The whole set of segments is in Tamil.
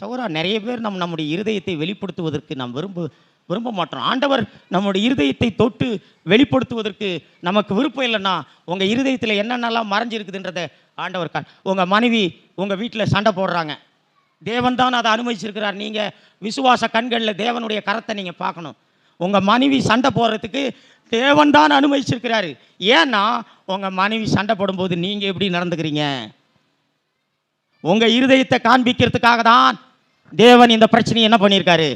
சௌரா நிறைய பேர் நம் நம்முடைய இருதயத்தை வெளிப்படுத்துவதற்கு நாம் விரும்ப விரும்ப மாட்டோம். ஆண்டவர் நம்முடைய இருதயத்தை தொட்டு வெளிப்படுத்துவதற்கு நமக்கு விருப்பம் இல்லைன்னா உங்கள் இருதயத்தில் என்னென்னலாம் மறைஞ்சிருக்குதுன்றத ஆண்டவர் கா உங்கள் மனைவி உங்கள் வீட்டில் சண்டை போடுறாங்க. தேவன் தான் அதை அனுமதிச்சிருக்கிறார். நீங்கள் விசுவாச கண்களில் தேவனுடைய கரத்தை நீங்கள் பார்க்கணும். உங்கள் மனைவி சண்டை போடுறதுக்கு தேவன் தான் அனுமதிச்சிருக்கிறாரு. ஏன்னா உங்கள் மனைவி சண்டை போடும்போது நீங்கள் எப்படி நடந்துக்கிறீங்க? உங்கள் இருதயத்தை காண்பிக்கிறதுக்காக தான் தேவன் இந்த பிரச்சனையை என்ன பண்ணியிருக்காரு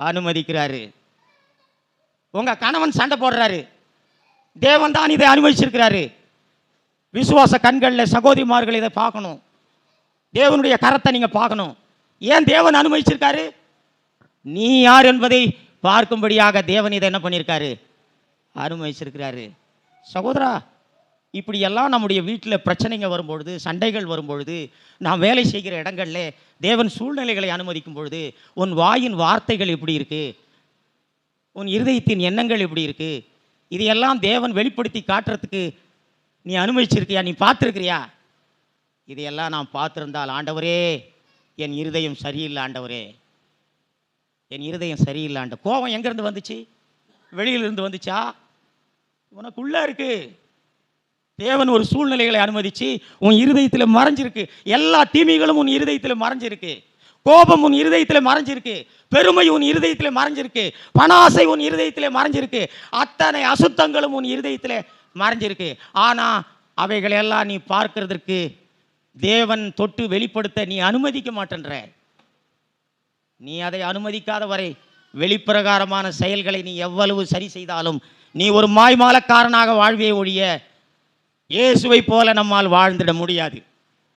அனுமதிக்கிறாரு. உங்கள் கணவன் சண்டை போடுறாரு. தேவன் தான் இதை அனுமதிச்சிருக்கிறாரு. விசுவாச கண்களில் சகோதரிமார்கள் இதை பார்க்கணும். தேவனுடைய கரத்தை நீங்கள் பார்க்கணும். ஏன் தேவன் அனுமதிச்சிருக்காரு? நீ யார் என்பதை பார்க்கும்படியாக தேவன் இதை என்ன பண்ணியிருக்காரு அனுமதிச்சிருக்கிறாரு. சகோதரா இப்படியெல்லாம் நம்முடைய வீட்டில் பிரச்சனைங்க வரும்பொழுது சண்டைகள் வரும்பொழுது நாம் வேலை செய்கிற இடங்களில் தேவன் சூழ்நிலைகளை அனுமதிக்கும் பொழுது உன் வாயின் வார்த்தைகள் எப்படி இருக்கு? உன் இருதயத்தின் எண்ணங்கள் எப்படி இருக்கு? இதையெல்லாம் தேவன் வெளிப்படுத்தி காட்டுறதுக்கு நீ அனுமதிச்சிருக்கியா? நீ பார்த்துருக்கிறியா? இதையெல்லாம் நான் பார்த்துருந்தால் ஆண்டவரே என் இருதயம் சரியில்லை ஆண்டவரே. என் இருதயம் சரியில்லை ஆண்ட. கோபம் எங்கேருந்து வந்துச்சு? வெளியிலிருந்து வந்துச்சா? உனக்குள்ளே இருக்கு. தேவன் ஒரு சூழ்நிலைகளை அனுமதிச்சு உன் இருதயத்தில் மறைஞ்சிருக்கு. எல்லா தீமைகளும் உன் இருதயத்தில் மறைஞ்சிருக்கு. கோபம் உன் இருதயத்தில் மறைஞ்சிருக்கு. பெருமை உன் இருதயத்தில் மறைஞ்சிருக்கு. பணாசை உன் இருதயத்தில் மறைஞ்சிருக்கு. அத்தனை அசுத்தங்களும் உன் இருதயத்தில் மறைஞ்சிருக்கு. ஆனால் அவைகளெல்லாம் நீ பார்க்கறதற்கு தேவன் தொட்டு வெளிப்படுத்த நீ அனுமதிக்க மாட்டேன்ற. நீ அதை அனுமதிக்காத வரை வெளிப்பிரகாரமான செயல்களை நீ எவ்வளவு சரி செய்தாலும் நீ ஒரு மாய்மாலக்காரனாக வாழ்வே ஒழிய இயேசுவை போல நம்மால் வாழ்ந்திட முடியாது.